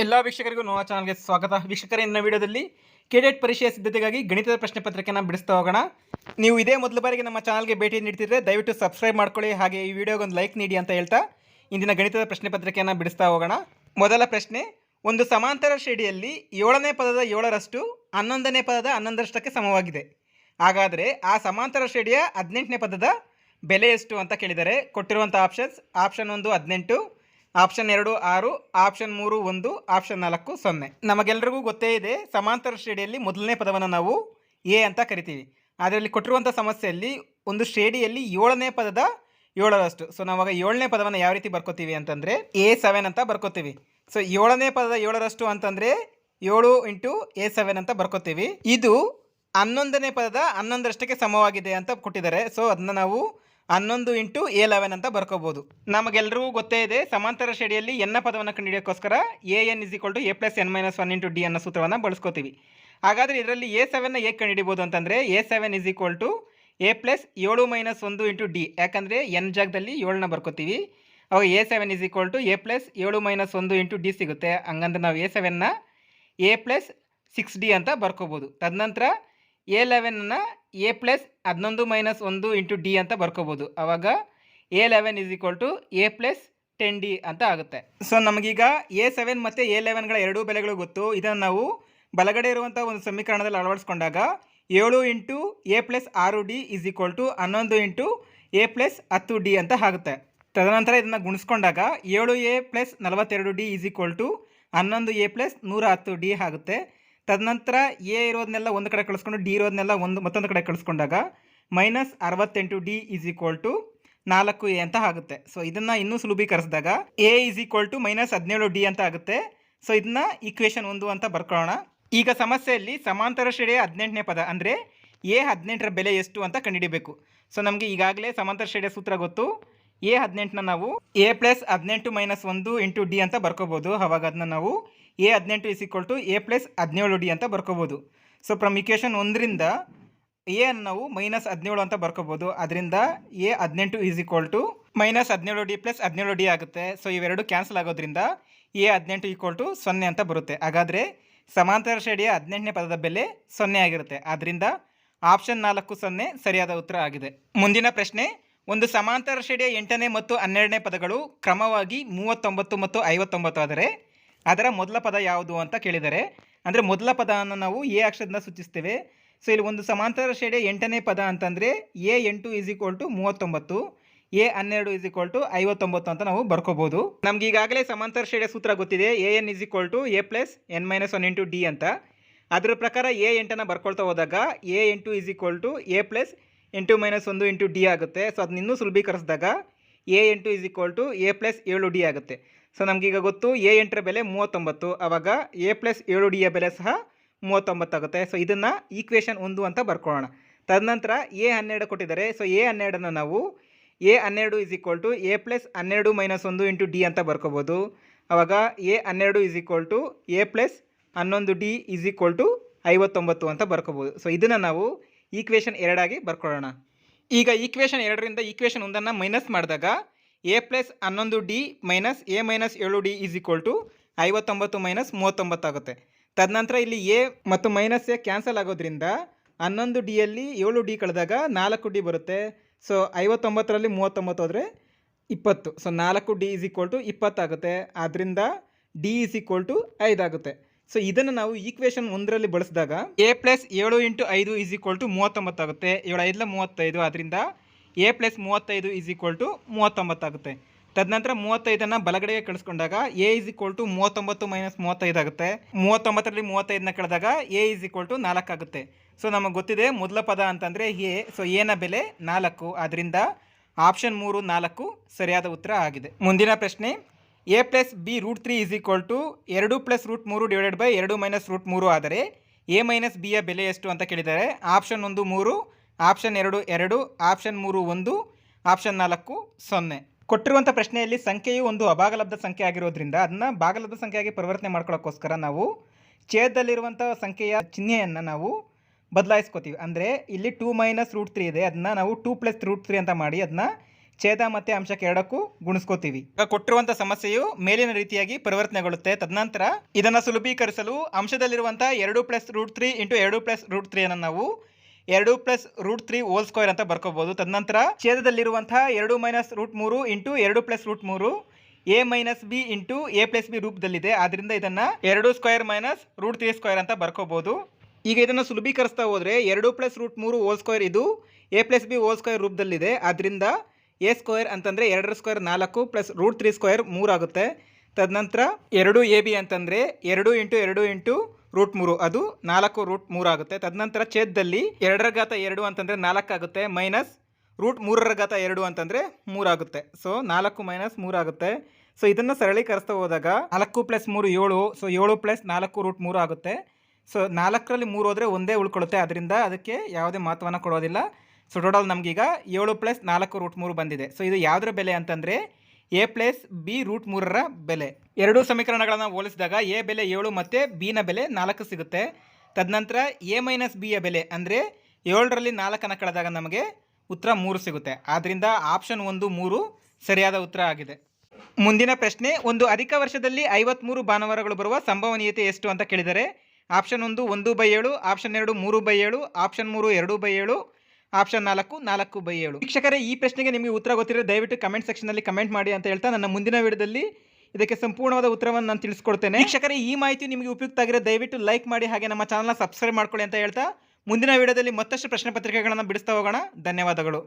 ಎಲ್ಲ ವೀಕ್ಷಕರಿಗೂ ನೋವಾ ಚಾನಲ್ಗೆ ಸ್ವಾಗತ. ವೀಕ್ಷಕರ, ಇನ್ನ ವಿಡಿಯೋದಲ್ಲಿ ಕೆಡೆಟ್ ಪರೀಕ್ಷೆಯ ಸಿದ್ಧತೆಗಾಗಿ ಗಣಿತದ ಪ್ರಶ್ನೆ ಪತ್ರಿಕೆಯನ್ನು ಬಿಡಿಸ್ತಾ ಹೋಗೋಣ. ನೀವು ಇದೇ ಮೊದಲ ಬಾರಿಗೆ ನಮ್ಮ ಚಾನಲ್ಗೆ ಭೇಟಿ ನೀಡ್ತಿದ್ರೆ ದಯವಿಟ್ಟು ಸಬ್ಸ್ಕ್ರೈಬ್ ಮಾಡ್ಕೊಳ್ಳಿ, ಹಾಗೆ ಈ ವಿಡಿಯೋಗೆ ಒಂದು ಲೈಕ್ ನೀಡಿ ಅಂತ ಹೇಳ್ತಾ ಇಂದಿನ ಗಣಿತದ ಪ್ರಶ್ನೆ ಪತ್ರಿಕೆಯನ್ನು ಬಿಡಿಸ್ತಾ ಹೋಗೋಣ. ಮೊದಲ ಪ್ರಶ್ನೆ, ಒಂದು ಸಮಾಂತರ ಶ್ರೇಣಿಯಲ್ಲಿ ಏಳನೇ ಪದದ ಏಳರಷ್ಟು ಹನ್ನೊಂದನೇ ಪದದ ಹನ್ನೊಂದರಷ್ಟಕ್ಕೆ ಸಮವಾಗಿದೆ. ಹಾಗಾದರೆ ಆ ಸಮಾಂತರ ಶ್ರೇಣಿಯ ಹದಿನೆಂಟನೇ ಪದದ ಬೆಲೆ ಎಷ್ಟು ಅಂತ ಕೇಳಿದರೆ ಕೊಟ್ಟಿರುವಂಥ ಆಪ್ಷನ್ಸ್ ಆಪ್ಷನ್ ಒಂದು ಹದಿನೆಂಟು ಆಪ್ಷನ್ ಎರಡು, ಆರು, ಆಪ್ಷನ್ ಮೂರು, ಒಂದು, ಆಪ್ಷನ್ ನಾಲ್ಕು, ಸೊನ್ನೆ. ನಮಗೆಲ್ಲರಿಗೂ ಗೊತ್ತೇ ಇದೆ, ಸಮಾಂತರ ಶ್ರೇಣಿಯಲ್ಲಿ ಮೊದಲನೇ ಪದವನ್ನು ನಾವು ಎ ಅಂತ ಕರಿತೀವಿ. ಅದರಲ್ಲಿ ಕೊಟ್ಟಿರುವಂಥ ಸಮಸ್ಯೆಯಲ್ಲಿ ಒಂದು ಶ್ರೇಣಿಯಲ್ಲಿ ಏಳನೇ ಪದದ ಏಳರಷ್ಟು. ಸೊ, ನಾವಾಗ ಏಳನೇ ಪದವನ್ನು ಯಾವ ರೀತಿ ಬರ್ಕೋತೀವಿ ಅಂತಂದರೆ ಎ ಸೆವೆನ್ ಅಂತ ಬರ್ಕೋತೀವಿ. ಸೊ, ಏಳನೇ ಪದದ ಏಳರಷ್ಟು ಅಂತಂದರೆ ಏಳು ಇಂಟು ಎ ಸೆವೆನ್ ಅಂತ ಬರ್ಕೋತೀವಿ. ಇದು ಹನ್ನೊಂದನೇ ಪದದ ಹನ್ನೊಂದರಷ್ಟಕ್ಕೆ ಸಮವಾಗಿದೆ ಅಂತ ಕೊಟ್ಟಿದ್ದಾರೆ. ಸೊ, ಅದನ್ನ ನಾವು ಹನ್ನೊಂದು ಇಂಟು ಎ ಲೆವೆನ್ ಅಂತ ಬರ್ಕೋಬೋದು. ನಮಗೆಲ್ಲರಿಗೂ ಗೊತ್ತೇ ಇದೆ, ಸಮಾಂತರ ಶ್ರೇಣಿಯಲ್ಲಿ ಎನ್ನ ಪದವನ್ನು ಕಂಡುಹಿಡಿಯೋಕ್ಕೋಸ್ಕರ a n is equal to a plus n minus one into d ಅನ್ನೋ ಸೂತ್ರವನ್ನು ಬಳಸ್ಕೋತೀವಿ. ಹಾಗಾದರೆ ಇದರಲ್ಲಿ ಎ ಸೆವೆನ್ನ ಹೇಗೆ ಕಂಡುಹಿಡಿಬೋದು ಅಂತಂದರೆ a seven is equal to a plus ಏಳು ಮೈನಸ್ ಒಂದು ಇಂಟು ಡಿ ಯಾಕಂದರೆ ಎನ್ ಜಾಗದಲ್ಲಿ ಏಳನ್ನ ಬರ್ಕೋತೀವಿ. ಅವಾಗ a seven is equal to a plus ಏಳು ಮೈನಸ್ ಒಂದು ಇಂಟು ಡಿ ಸಿಗುತ್ತೆ. ಹಂಗಂದ್ರೆ ನಾವು ಎ ಸೆವೆನ್ನ ಎ ಪ್ಲಸ್ ಸಿಕ್ಸ್ ಡಿ ಅಂತ ಬರ್ಕೋಬೋದು. ತದನಂತರ ಎ ಲೆವೆನ್ನ ಎ ಪ್ಲಸ್ ಹನ್ನೊಂದು ಮೈನಸ್ ಒಂದು ಇಂಟು ಡಿ ಅಂತ ಬರ್ಕೋಬೋದು. ಆವಾಗ a eleven is equal to a plus ten d ಅಂತ ಆಗುತ್ತೆ. ಸೊ ನಮಗೀಗ ಎ ಸೆವೆನ್ ಮತ್ತು ಎ ಲೆವೆನ್ಗಳ ಎರಡೂ ಬೆಲೆಗಳು ಗೊತ್ತು. ಇದನ್ನು ನಾವು ಬಲಗಡೆ ಇರುವಂಥ ಒಂದು ಸಮೀಕರಣದಲ್ಲಿ ಅಳವಡಿಸ್ಕೊಂಡಾಗ ಏಳು ಇಂಟು ಎ ಪ್ಲಸ್ ಆರು ಡಿ ಇಸ್ ಈಕ್ವಲ್ ಟು ಹನ್ನೊಂದು ಇಂಟು ಎ ಪ್ಲಸ್ ಹತ್ತು ಡಿ ಅಂತ ಆಗುತ್ತೆ. ತದನಂತರ ಇದನ್ನು ಗುಣಿಸ್ಕೊಂಡಾಗ ಏಳು ಎ ಪ್ಲಸ್ ನಲವತ್ತೆರಡು ಡಿ ಇಸ್ ಈಕ್ವಲ್ ಟು ಹನ್ನೊಂದು ಎ ಪ್ಲಸ್ ನೂರ ಹತ್ತು ಡಿ ಆಗುತ್ತೆ. ತದನಂತರ ಎ ಇರೋದನ್ನೆಲ್ಲ ಒಂದು ಕಡೆ ಕಳಿಸ್ಕೊಂಡು, ಡಿ ಇರೋದನ್ನೆಲ್ಲ ಒಂದು, ಮತ್ತೊಂದು ಕಡೆ ಕಳಿಸ್ಕೊಂಡಾಗ ಮೈನಸ್ ಅರವತ್ತೆಂಟು ಡಿ ಈಸ್ ಈಕ್ವಲ್ ಟು ನಾಲ್ಕು ಎ ಅಂತ ಆಗುತ್ತೆ. ಸೊ ಇದನ್ನು ಇನ್ನೂ ಸುಲಭೀಕರಿಸಿದಾಗ a is equal to minus ಹದಿನೇಳು ಡಿ ಅಂತ ಆಗುತ್ತೆ. ಸೊ ಇದನ್ನ ಈಕ್ವೇಷನ್ ಒಂದು ಅಂತ ಬರ್ಕೊಳ್ಳೋಣ. ಈಗ ಸಮಸ್ಯೆಯಲ್ಲಿ ಸಮಾಂತರ ಶ್ರೇಣಿಯ ಹದಿನೆಂಟನೇ ಪದ ಅಂದರೆ ಎ ಹದಿನೆಂಟರ ಬೆಲೆ ಎಷ್ಟು ಅಂತ ಕಂಡುಹಿಡಿಬೇಕು. ಸೊ ನಮಗೆ ಈಗಾಗಲೇ ಸಮಾಂತರ ಶ್ರೇಣಿಯ ಸೂತ್ರ ಗೊತ್ತು. ಎ ಹದಿನೆಂಟನ್ನ ನಾವು ಎ ಪ್ಲಸ್ ಹದಿನೆಂಟು ಮೈನಸ್ ಒಂದು ಇಂಟು ಡಿ ಅಂತ ಬರ್ಕೋಬೋದು. ಅವಾಗ ಅದನ್ನ ನಾವು ಎ ಹದಿನೆಂಟು is equal to a plus ಹದಿನೇಳು ಡಿ ಅಂತ ಬರ್ಕೋಬೋದು. ಸೊ ಫ್ರಮ್ ಇಕ್ವೇಷನ್ ಒಂದರಿಂದ ಎ ಅನ್ನು ನಾವು ಮೈನಸ್ ಹದಿನೇಳು ಅಂತ ಬರ್ಕೋಬೋದು. ಅದರಿಂದ ಎ ಹದಿನೆಂಟು ಇಸ್ ಈಕ್ವಲ್ ಟು ಮೈನಸ್ ಹದಿನೇಳು ಡಿ ಪ್ಲಸ್ ಹದಿನೇಳು ಡಿ ಆಗುತ್ತೆ. ಸೊ ಇವೆರಡು ಕ್ಯಾನ್ಸಲ್ ಆಗೋದ್ರಿಂದ ಎ ಹದಿನೆಂಟು ಈಕ್ವಲ್ ಟು ಸೊನ್ನೆ ಅಂತ ಬರುತ್ತೆ. ಹಾಗಾದರೆ ಸಮಾಂತರ ಶ್ರೇಣಿಯ ಹದಿನೆಂಟನೇ ಪದದ ಬೆಲೆ ಸೊನ್ನೆ ಆಗಿರುತ್ತೆ. ಆದ್ದರಿಂದ ಆಪ್ಷನ್ ನಾಲ್ಕು ಸೊನ್ನೆ ಸರಿಯಾದ ಉತ್ತರ ಆಗಿದೆ. ಮುಂದಿನ ಪ್ರಶ್ನೆ ಒಂದು ಸಮಾಂತರ ಶ್ರೇಣಿಯ ಎಂಟನೇ ಮತ್ತು ಹನ್ನೆರಡನೇ ಪದಗಳು ಕ್ರಮವಾಗಿ ಮೂವತ್ತೊಂಬತ್ತು ಮತ್ತು ಐವತ್ತೊಂಬತ್ತು ಆದರೆ ಅದರ ಮೊದಲ ಪದ ಯಾವುದು ಅಂತ ಕೇಳಿದರೆ ಅಂದರೆ ಮೊದಲ ಪದವನ್ನು ನಾವು ಎ ಅಕ್ಷರದಿಂದ ಸೂಚಿಸ್ತೇವೆ. ಸೊ ಇಲ್ಲಿ ಒಂದು ಸಮಾಂತರ ಶ್ರೇಣಿಯ ಎಂಟನೇ ಪದ ಅಂತಂದರೆ ಎ ಎಂಟು ಇಸ್ ಈಕ್ವಲ್ ಟು ಮೂವತ್ತೊಂಬತ್ತು, ಎ ಹನ್ನೆರಡು ಇಸ್ ಈಕ್ವಲ್ ಟು ಐವತ್ತೊಂಬತ್ತು ಅಂತ ನಾವು ಬರ್ಕೋಬೋದು. ನಮ್ಗೆ ಈಗಾಗಲೇ ಸಮಾಂತರ ಶ್ರೇಣಿಯ ಸೂತ್ರ ಗೊತ್ತಿದೆ. A n is equal to a plus n minus one into d ಅಂತ. ಅದರ ಪ್ರಕಾರ ಎ ಎಂಟನ್ನು ಬರ್ಕೊಳ್ತಾ ಹೋದಾಗ ಎ ಎಂಟು is equal to a plus ಎಂಟು ಮೈನಸ್ ಒಂದು ಇಂಟು ಡಿ ಆಗುತ್ತೆ. ಸೊ ಅದನ್ನ ಇನ್ನೂ ಸುಲಭೀಕರಿಸಿದಾಗ ಎ ಎಂಟು is equal to a plus ಏಳು ಡಿ ಆಗುತ್ತೆ. ಸೊ ನಮಗೀಗ ಗೊತ್ತು ಎ ಎಂಟರ ಬೆಲೆ ಮೂವತ್ತೊಂಬತ್ತು. ಆವಾಗ ಎ ಪ್ಲಸ್ ಏಳು ಡಿಯ ಬೆಲೆ ಸಹ ಮೂವತ್ತೊಂಬತ್ತು ಆಗುತ್ತೆ. ಸೊ ಇದನ್ನು ಈಕ್ವೇಷನ್ ಒಂದು ಅಂತ ಬರ್ಕೊಳ್ಳೋಣ. ತದನಂತರ ಎ ಹನ್ನೆರಡು ಕೊಟ್ಟಿದ್ದಾರೆ. ಸೊ ಎ ಹನ್ನೆರಡನ್ನು ನಾವು ಎ ಹನ್ನೆರಡು is equal to a plus ಹನ್ನೆರಡು ಮೈನಸ್ ಒಂದು ಇಂಟು ಡಿ ಅಂತ ಬರ್ಕೋಬೋದು. ಆವಾಗ ಎ ಹನ್ನೆರಡು is equal to a plus ಹನ್ನೊಂದು ಡಿ ಇಸ್ ಈಕ್ವಲ್ ಟು ಐವತ್ತೊಂಬತ್ತು ಅಂತ ಬರ್ಕೋಬೋದು. ಸೊ ಇದನ್ನು ನಾವು ಈಕ್ವೇಷನ್ ಎರಡಾಗಿ ಬರ್ಕೊಳ್ಳೋಣ. ಈಗ ಈಕ್ವೇಷನ್ ಎರಡರಿಂದ ಈಕ್ವೇಷನ್ ಒಂದನ್ನು ಮೈನಸ್ ಮಾಡಿದಾಗ ಎ ಪ್ಲಸ್ ಹನ್ನೊಂದು ಡಿ ಮೈನಸ್ ಎ ಮೈನಸ್ ಏಳು ಡಿ ಈಸ್ ಈಕ್ವಲ್ ಟು ಐವತ್ತೊಂಬತ್ತು ಮೈನಸ್ ಮೂವತ್ತೊಂಬತ್ತಾಗುತ್ತೆ ತದನಂತರ ಇಲ್ಲಿ ಎ ಮತ್ತು ಮೈನಸ್ ಎ ಕ್ಯಾನ್ಸಲ್ ಆಗೋದ್ರಿಂದ ಹನ್ನೊಂದು ಡಿಯಲ್ಲಿ ಏಳು ಡಿ ಕಳೆದಾಗ ನಾಲ್ಕು ಡಿ ಬರುತ್ತೆ. ಸೊ ಐವತ್ತೊಂಬತ್ತರಲ್ಲಿ ಮೂವತ್ತೊಂಬತ್ತು ಹೋದರೆ ಇಪ್ಪತ್ತು. ಸೊ ನಾಲ್ಕು ಡಿ ಈಸ್ ಈಕ್ವಲ್ ಟು ಇಪ್ಪತ್ತಾಗುತ್ತೆ ಆದ್ದರಿಂದ ಡಿ ಈಸ್ ಈಕ್ವಲ್ ಟು ಐದಾಗುತ್ತೆ ಸೊ ಇದನ್ನು ನಾವು ಈಕ್ವೇಷನ್ ಒಂದರಲ್ಲಿ ಬಳಸಿದಾಗ ಎ ಪ್ಲಸ್ ಏಳು ಇಂಟು ಐದು ಇಸ್ ಈಕ್ವಲ್ ಟು ಮೂವತ್ತೊಂಬತ್ತಾಗುತ್ತೆ ಏಳು ಐದಲ ಮೂವತ್ತೈದು ಆದ್ದರಿಂದ ಎ ಪ್ಲಸ್ ಮೂವತ್ತೈದು ಇಸ್ ಈಕ್ವಲ್ ಟು ಮೂವತ್ತೊಂಬತ್ತಾಗುತ್ತೆ ತದನಂತರ ಮೂವತ್ತೈದನ್ನು ಬಲಗಡೆಗೆ ಕಳಿಸ್ಕೊಂಡಾಗ ಎ ಇಸ್ ಈಕ್ವಲ್ ಟು ಮೂವತ್ತೊಂಬತ್ತು ಮೈನಸ್ ಮೂವತ್ತೈದು ಆಗುತ್ತೆ. ಮೂವತ್ತೊಂಬತ್ತರಲ್ಲಿ ಮೂವತ್ತೈದನ್ನ ಕಳೆದಾಗ ಎ ಇಸ್ ಈಕ್ವಲ್ ಟು ನಾಲ್ಕು ಆಗುತ್ತೆ. ಸೊ ನಮಗೆ ಗೊತ್ತಿದೆ ಮೊದಲ ಪದ ಅಂತಂದರೆ ಎ ಸೊ ಎನ ಬೆಲೆ ನಾಲ್ಕು. ಆದ್ದರಿಂದ ಆಪ್ಷನ್ ಮೂರು ನಾಲ್ಕು ಸರಿಯಾದ ಉತ್ತರ ಆಗಿದೆ. ಮುಂದಿನ ಪ್ರಶ್ನೆ a plus b root three is equal to ಎರಡು ಪ್ಲಸ್ ರೂಟ್ ಮೂರು ಡಿವೈಡೆಡ್ ಬೈ ಎರಡು ಮೈನಸ್ ರೂಟ್ ಮೂರು ಆದರೆ ಎ ಮೈನಸ್ ಬಿಯ ಬೆಲೆ ಎಷ್ಟು ಅಂತ ಕೇಳಿದ್ದಾರೆ ಆಪ್ಷನ್ ಒಂದು ಮೂರು, ಆಪ್ಷನ್ ಎರಡು ಎರಡು, ಆಪ್ಷನ್ ಮೂರು ಒಂದು, ಆಪ್ಷನ್ ನಾಲ್ಕು ಸೊನ್ನೆ. ಕೊಟ್ಟಿರುವಂಥ ಪ್ರಶ್ನೆಯಲ್ಲಿ ಸಂಖ್ಯೆಯು ಒಂದು ಅಭಾಗಲಬ್ಧ ಸಂಖ್ಯೆ ಆಗಿರೋದ್ರಿಂದ ಅದನ್ನು ಭಾಗಲಬ್ಧ ಸಂಖ್ಯೆಯಾಗಿ ಪರಿವರ್ತನೆ ಮಾಡ್ಕೊಳ್ಳೋಕ್ಕೋಸ್ಕರ ನಾವು ಛೇದದಲ್ಲಿರುವಂಥ ಸಂಖ್ಯೆಯ ಚಿಹ್ನೆಯನ್ನು ನಾವು ಬದಲಾಯಿಸ್ಕೋತೀವಿ. ಅಂದರೆ ಇಲ್ಲಿ ಟೂ ಮೈನಸ್ ರೂಟ್ ತ್ರೀ ಇದೆ. ಅದನ್ನ ನಾವು ಟೂ ಪ್ಲಸ್ ರೂಟ್ ತ್ರೀ ಅಂತ ಮಾಡಿ ಅದನ್ನ ಛೇದ ಮತ್ತೆ ಅಂಶಕ್ಕೆ ಎರಡಕ್ಕೂ ಗುಣಿಸ್ಕೋತೀವಿ. ಈಗ ಕೊಟ್ಟಿರುವಂಥ ಸಮಸ್ಯೆಯು ಮೇಲಿನ ರೀತಿಯಾಗಿ ಪರಿವರ್ತನೆಗೊಳ್ಳುತ್ತೆ. ತದನಂತರ ಇದನ್ನ ಸುಲಭೀಕರಿಸಲು ಅಂಶದಲ್ಲಿರುವಂತಹ ಎರಡು ಪ್ಲಸ್ ರೂಟ್ ತ್ರೀ ಇಂಟು ಎರಡು ಪ್ಲಸ್ ರೂಟ್ ತ್ರೀ ಅನ್ನು ನಾವು ಎರಡು plus root three whole square ಅಂತ ಬರ್ಕೋಬಹುದು ತದನಂತರ ಛೇದದಲ್ಲಿರುವಂತಹ ಎರಡು ಮೈನಸ್ ರೂಟ್ ಮೂರು ಇಂಟು ಎರಡು ಪ್ಲಸ್ ರೂಟ್ ಮೂರು a minus b into a plus b ರೂಪದಲ್ಲಿದೆ. ಆದ್ದರಿಂದ ಇದನ್ನ ಎರಡು square minus root three square ಅಂತ ಬರ್ಕೋಬಹುದು ಈಗ ಇದನ್ನು ಸುಲಭೀಕರಿಸ್ತಾ ಹೋದರೆ ಎರಡು ಪ್ಲಸ್ ರೂಟ್ ಮೂರು ಹೋಲ್ ಸ್ಕ್ವೇರ್ ಇದು a plus b whole square ರೂಪದಲ್ಲಿದೆ. ಆದ್ದರಿಂದ ಎ ಸ್ಕ್ವೇರ್ ಅಂತಂದರೆ ಎರಡರ ಸ್ಕ್ವೇರ್ ನಾಲ್ಕು ಪ್ಲಸ್ ರೂಟ್ ತ್ರೀ ಸ್ಕ್ವೇರ್ ಮೂರಾಗುತ್ತೆ ತದನಂತರ ಎರಡು ಎ ಬಿ ಅಂತಂದರೆ ಎರಡು ಇಂಟು ಎರಡು ಇಂಟು ರೂಟ್ ಮೂರು, ಅದು ನಾಲ್ಕು ರೂಟ್ ಮೂರು ಆಗುತ್ತೆ. ತದನಂತರ ಛೇದದಲ್ಲಿ ಎರಡರ ಘಾತ ಎರಡು ಅಂತಂದರೆ ನಾಲ್ಕಾಗುತ್ತೆ ಮೈನಸ್ ರೂಟ್ ಮೂರರ ಘಾತ ಎರಡು ಅಂತಂದರೆ ಮೂರಾಗುತ್ತೆ ಸೊ, ನಾಲ್ಕು ಮೈನಸ್ ಮೂರಾಗುತ್ತೆ ಸೊ, ಇದನ್ನು ಸರಳೀಕರಿಸ್ತಾ ಹೋದಾಗ ನಾಲ್ಕು ಪ್ಲಸ್ ಮೂರು ಏಳು, ಸೊ, ಏಳು ಪ್ಲಸ್ ನಾಲ್ಕು ರೂಟ್ ಮೂರು ಆಗುತ್ತೆ. ಸೊ, ನಾಲ್ಕರಲ್ಲಿ ಮೂರು ಹೋದರೆ ಒಂದೇ ಉಳ್ಕೊಳ್ಳುತ್ತೆ. ಅದರಿಂದ ಅದಕ್ಕೆ ಯಾವುದೇ ಮಹತ್ವನ ಕೊಡೋದಿಲ್ಲ. ಸೊ ಟೋಟಲ್ ನಮಗೀಗ ಏಳು ಪ್ಲಸ್ ನಾಲ್ಕು ರೂಟ್ ಮೂರು ಬಂದಿದೆ. ಸೊ ಇದು ಯಾವುದರ ಬೆಲೆ ಅಂತಂದರೆ ಎ ಪ್ಲಸ್ ಬಿ ರೂಟ್ ಮೂರರ ಬೆಲೆ. ಎರಡೂ ಸಮೀಕರಣಗಳನ್ನು ಹೋಲಿಸಿದಾಗ ಎ ಬೆಲೆ ಏಳು ಮತ್ತು ಬಿನ ಬೆಲೆ ನಾಲ್ಕು ಸಿಗುತ್ತೆ. ತದನಂತರ ಎ ಮೈನಸ್ ಬಿಯ ಬೆಲೆ ಅಂದರೆ ಏಳರಲ್ಲಿ ನಾಲ್ಕನ್ನು ಕಳೆದಾಗ ನಮಗೆ ಉತ್ತರ ಮೂರು ಸಿಗುತ್ತೆ. ಆದ್ದರಿಂದ ಆಪ್ಷನ್ ಒಂದು, ಮೂರು ಸರಿಯಾದ ಉತ್ತರ ಆಗಿದೆ. ಮುಂದಿನ ಪ್ರಶ್ನೆ, ಒಂದು ಅಧಿಕ ವರ್ಷದಲ್ಲಿ ಐವತ್ತ್ಮೂರು ಭಾನುವಾರಗಳು ಬರುವ ಸಂಭವನೀಯತೆ ಎಷ್ಟು ಅಂತ ಕೇಳಿದರೆ ಆಪ್ಷನ್ ಒಂದು ಒಂದು ಬೈ ಏಳು ಆಪ್ಷನ್ ಎರಡು ಮೂರು ಬೈ ಏಳು ಆಪ್ಷನ್ ಮೂರು ಎರಡು ಬೈ ಏಳು ಆಪ್ಷನ್ ನಾಲ್ಕು ನಾಲ್ಕು ಬೈ ಏಳು. ವೀಕ್ಷಕರೇ, ಈ ಪ್ರಶ್ನೆಗೆ ನಿಮಗೆ ಉತ್ತರ ಗೊತ್ತಿರೋ ದಯವಿಟ್ಟು ಕಮೆಂಟ್ ಸೆಕ್ಷನ್ನಲ್ಲಿ ಕಮೆಂಟ್ ಮಾಡಿ ಅಂತ ಹೇಳ್ತಾ ನನ್ನ ಮುಂದಿನ ವಿಡಿಯೋದಲ್ಲಿ ಇದಕ್ಕೆ ಸಂಪೂರ್ಣವಾದ ಉತ್ತರವನ್ನು ನಾನು ತಿಳಿಸ್ಕೊಡ್ತೇನೆ. ವೀಕ್ಷಕರೇ, ಈ ಮಾಹಿತಿ ನಿಮಗೆ ಉಪಯುಕ್ತ ಆಗಿರೋ ದಯವಿಟ್ಟು ಲೈಕ್ ಮಾಡಿ ಹಾಗೆ ನಮ್ಮ ಚಾನಲ್ನ ಸಬ್ಸ್ಕ್ರೈಬ್ ಮಾಡ್ಕೊಳ್ಳಿ ಅಂತ ಹೇಳ್ತಾ ಮುಂದಿನ ವಿಡಿಯೋದಲ್ಲಿ ಮತ್ತಷ್ಟು ಪ್ರಶ್ನೆ ಪತ್ರಿಕೆಗಳನ್ನು ಬಿಡಿಸ್ತಾ ಹೋಗೋಣ. ಧನ್ಯವಾದಗಳು.